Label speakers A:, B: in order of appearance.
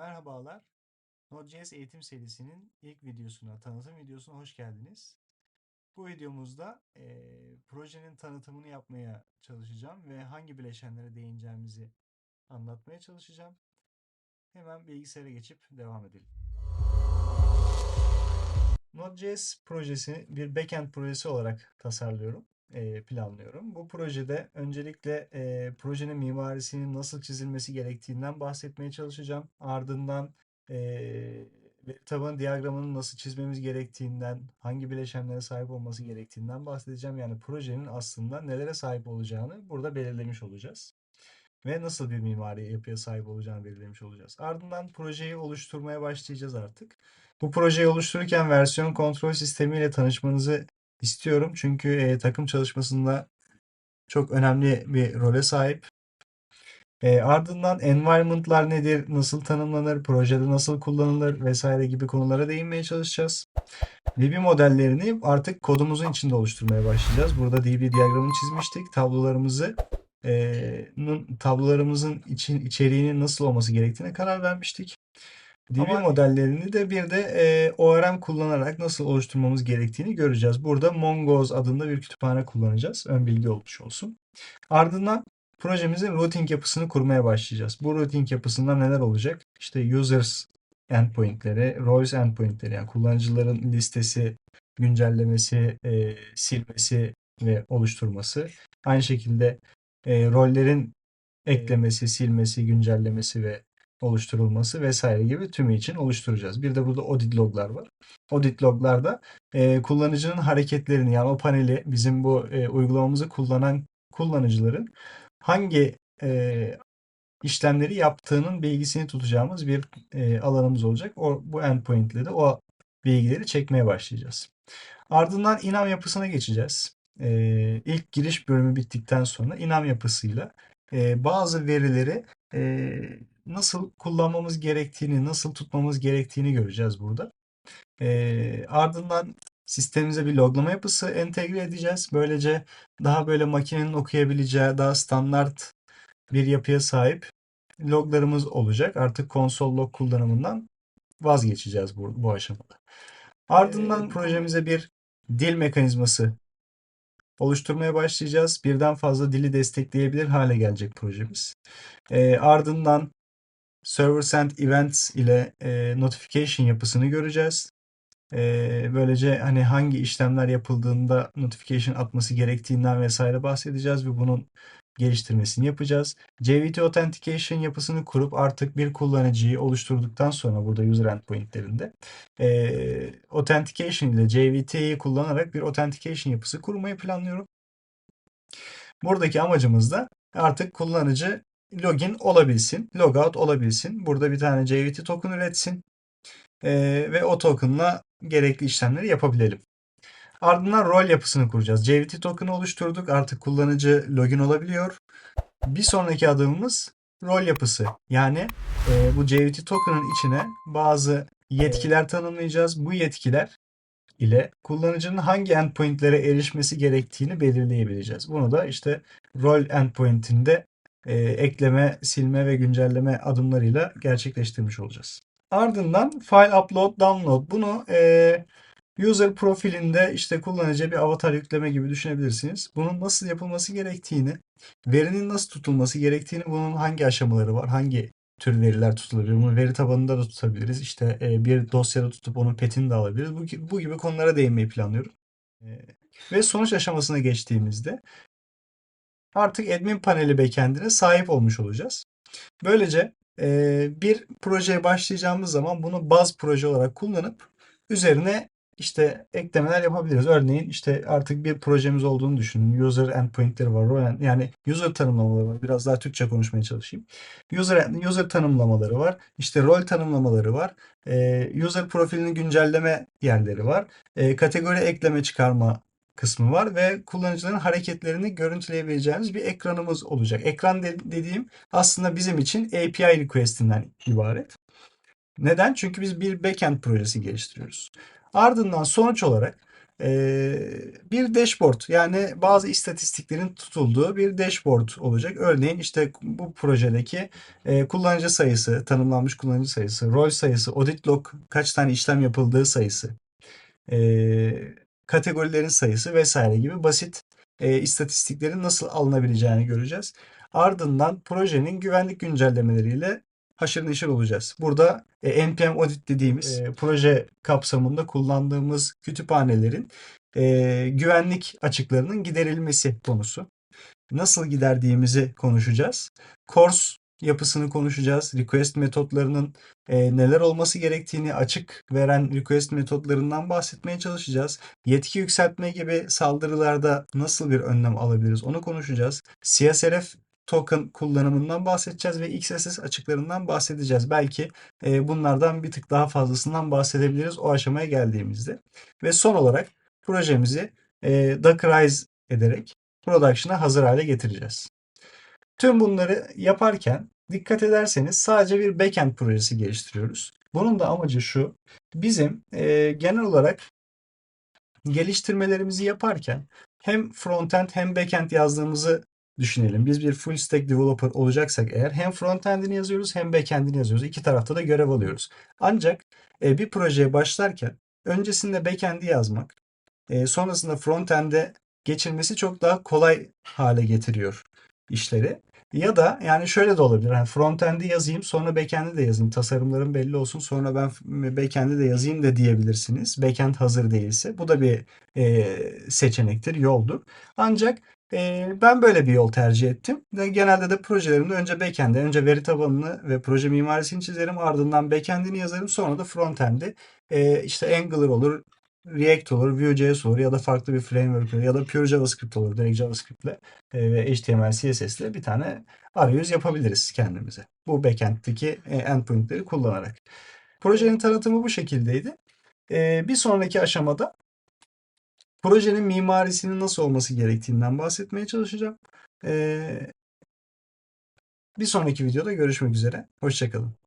A: Merhabalar. Node.js eğitim serisinin ilk videosuna, tanıtım videosuna hoş geldiniz. Bu videomuzda eee, projenin tanıtımını yapmaya çalışacağım ve hangi bileşenlere değineceğimizi anlatmaya çalışacağım. Hemen bilgisayara geçip devam edelim. Node.js projesini bir backend projesi olarak tasarlıyorum, planlıyorum. Bu projede öncelikle eee, projenin mimarisinin nasıl çizilmesi gerektiğinden bahsetmeye çalışacağım. Ardından eee veri tabanı diyagramını nasıl çizmemiz gerektiğinden, hangi bileşenlere sahip olması gerektiğinden bahsedeceğim. Yani projenin aslında nelere sahip olacağını burada belirlemiş olacağız. Ve nasıl bir mimari yapıya sahip olacağını belirlemiş olacağız. Ardından projeyi oluşturmaya başlayacağız artık. Bu projeyi oluştururken versiyon kontrol sistemiyle tanışmanızı istiyorum. Çünkü e, takım çalışmasında çok önemli bir role sahip. E, ardından environment'lar nedir, nasıl tanımlanır, projede nasıl kullanılır vesaire gibi konulara değinmeye çalışacağız. DB modellerini artık kodumuzun içinde oluşturmaya başlayacağız. Burada DB diyagramını çizmiştik. Tablolarımızı e, tablolarımızın için, içeriğinin nasıl olması gerektiğine karar vermiştik. DB
B: Ama-
A: modellerini de bir de e, ORM kullanarak nasıl oluşturmamız gerektiğini göreceğiz. Burada Mongoose adında bir kütüphane kullanacağız. Ön bilgi olmuş olsun. Ardından projemizin routing yapısını kurmaya başlayacağız. Bu routing yapısında neler olacak? İşte users endpointleri, roles endpointleri yani kullanıcıların listesi, güncellemesi, e, silmesi ve oluşturması. Aynı şekilde e, rollerin eklemesi, silmesi, güncellemesi ve oluşturulması vesaire gibi tümü için oluşturacağız. Bir de burada audit loglar var. Audit loglarda e, kullanıcının hareketlerini yani o paneli bizim bu e, uygulamamızı kullanan kullanıcıların hangi e, işlemleri yaptığının bilgisini tutacağımız bir e, alanımız olacak. O, bu endpoint'le de o bilgileri çekmeye başlayacağız. Ardından inam yapısına geçeceğiz. E, ilk giriş bölümü bittikten sonra inam yapısıyla e, bazı verileri e, nasıl kullanmamız gerektiğini, nasıl tutmamız gerektiğini göreceğiz burada. E, ardından sistemimize bir loglama yapısı entegre edeceğiz. Böylece daha böyle makinenin okuyabileceği, daha standart bir yapıya sahip loglarımız olacak. Artık konsol log kullanımından vazgeçeceğiz bu, bu aşamada. Ardından projemize bir dil mekanizması oluşturmaya başlayacağız. Birden fazla dili destekleyebilir hale gelecek projemiz. E, ardından server send events ile e, notification yapısını göreceğiz. E, böylece hani hangi işlemler yapıldığında notification atması gerektiğinden vesaire bahsedeceğiz ve bunun geliştirmesini yapacağız. JWT Authentication yapısını kurup artık bir kullanıcıyı oluşturduktan sonra burada user endpointlerinde e, Authentication ile JWT'yi kullanarak bir Authentication yapısı kurmayı planlıyorum. Buradaki amacımız da artık kullanıcı login olabilsin, logout olabilsin. Burada bir tane JWT token üretsin e, ve o tokenla gerekli işlemleri yapabilelim. Ardından rol yapısını kuracağız. JWT token'ı oluşturduk. Artık kullanıcı login olabiliyor. Bir sonraki adımımız rol yapısı. Yani e, bu JWT token'ın içine bazı yetkiler tanımlayacağız. Bu yetkiler ile kullanıcının hangi endpointlere erişmesi gerektiğini belirleyebileceğiz. Bunu da işte rol endpoint'inde e, ekleme, silme ve güncelleme adımlarıyla gerçekleştirmiş olacağız. Ardından file upload, download. Bunu e, User profilinde işte kullanıcıya bir avatar yükleme gibi düşünebilirsiniz. Bunun nasıl yapılması gerektiğini, verinin nasıl tutulması gerektiğini, bunun hangi aşamaları var, hangi tür veriler tutulabilir. Bunu veri tabanında da tutabiliriz. İşte e, bir dosyada tutup onun petini de alabiliriz. Bu, gi- bu gibi konulara değinmeyi planlıyorum. E, Ve sonuç aşamasına geçtiğimizde artık admin paneli backend'ine sahip olmuş olacağız. Böylece e, bir projeye başlayacağımız zaman bunu baz proje olarak kullanıp üzerine işte eklemeler yapabiliriz. Örneğin işte artık bir projemiz olduğunu düşünün. User endpoint'leri var. Yani user tanımlamaları var. Biraz daha Türkçe konuşmaya çalışayım. User, user tanımlamaları var. İşte rol tanımlamaları var. Ee, user profilini güncelleme yerleri var. Ee, kategori ekleme çıkarma kısmı var ve kullanıcıların hareketlerini görüntüleyebileceğimiz bir ekranımız olacak. Ekran de- dediğim aslında bizim için API request'inden ibaret. Neden? Çünkü biz bir backend projesi geliştiriyoruz. Ardından sonuç olarak Ee, bir dashboard yani bazı istatistiklerin tutulduğu bir dashboard olacak. Örneğin işte bu projedeki e, kullanıcı sayısı, tanımlanmış kullanıcı sayısı, rol sayısı, audit log kaç tane işlem yapıldığı sayısı, e, kategorilerin sayısı vesaire gibi basit e, istatistiklerin nasıl alınabileceğini göreceğiz. Ardından projenin güvenlik güncellemeleriyle haşır neşir olacağız. Burada e, NPM audit dediğimiz e, proje kapsamında kullandığımız kütüphanelerin e, güvenlik açıklarının giderilmesi konusu. Nasıl giderdiğimizi konuşacağız. Course yapısını konuşacağız. Request metotlarının e, neler olması gerektiğini açık veren request metotlarından bahsetmeye çalışacağız. Yetki yükseltme gibi saldırılarda nasıl bir önlem alabiliriz onu konuşacağız. CSRF token kullanımından bahsedeceğiz ve XSS açıklarından bahsedeceğiz. Belki e, bunlardan bir tık daha fazlasından bahsedebiliriz o aşamaya geldiğimizde. Ve son olarak projemizi e, Dockerize ederek production'a hazır hale getireceğiz. Tüm bunları yaparken dikkat ederseniz sadece bir backend projesi geliştiriyoruz. Bunun da amacı şu. Bizim e, genel olarak geliştirmelerimizi yaparken hem frontend hem backend yazdığımızı düşünelim. Biz bir full stack developer olacaksak eğer hem frontend'ini yazıyoruz hem backend'ini yazıyoruz. İki tarafta da görev alıyoruz. Ancak e, bir projeye başlarken öncesinde backend'i yazmak, e, sonrasında frontend'e geçilmesi çok daha kolay hale getiriyor işleri. Ya da yani şöyle de olabilir. Yani frontend'i yazayım sonra backend'i de yazayım. Tasarımlarım belli olsun sonra ben backend'i de yazayım da diyebilirsiniz. Backend hazır değilse. Bu da bir e, seçenektir, yoldur. Ancak ben böyle bir yol tercih ettim. Genelde de projelerimde önce backend'e, önce veri tabanını ve proje mimarisini çizerim. Ardından backend'ini yazarım. Sonra da frontend'i e, işte Angular olur, React olur, Vue.js olur ya da farklı bir framework olur ya da pure JavaScript olur. Direkt JavaScript ile e, ve HTML, CSS ile bir tane arayüz yapabiliriz kendimize. Bu backend'deki e, endpoint'leri kullanarak. Projenin tanıtımı bu şekildeydi. E, bir sonraki aşamada projenin mimarisinin nasıl olması gerektiğinden bahsetmeye çalışacağım. E, bir sonraki videoda görüşmek üzere. Hoşçakalın.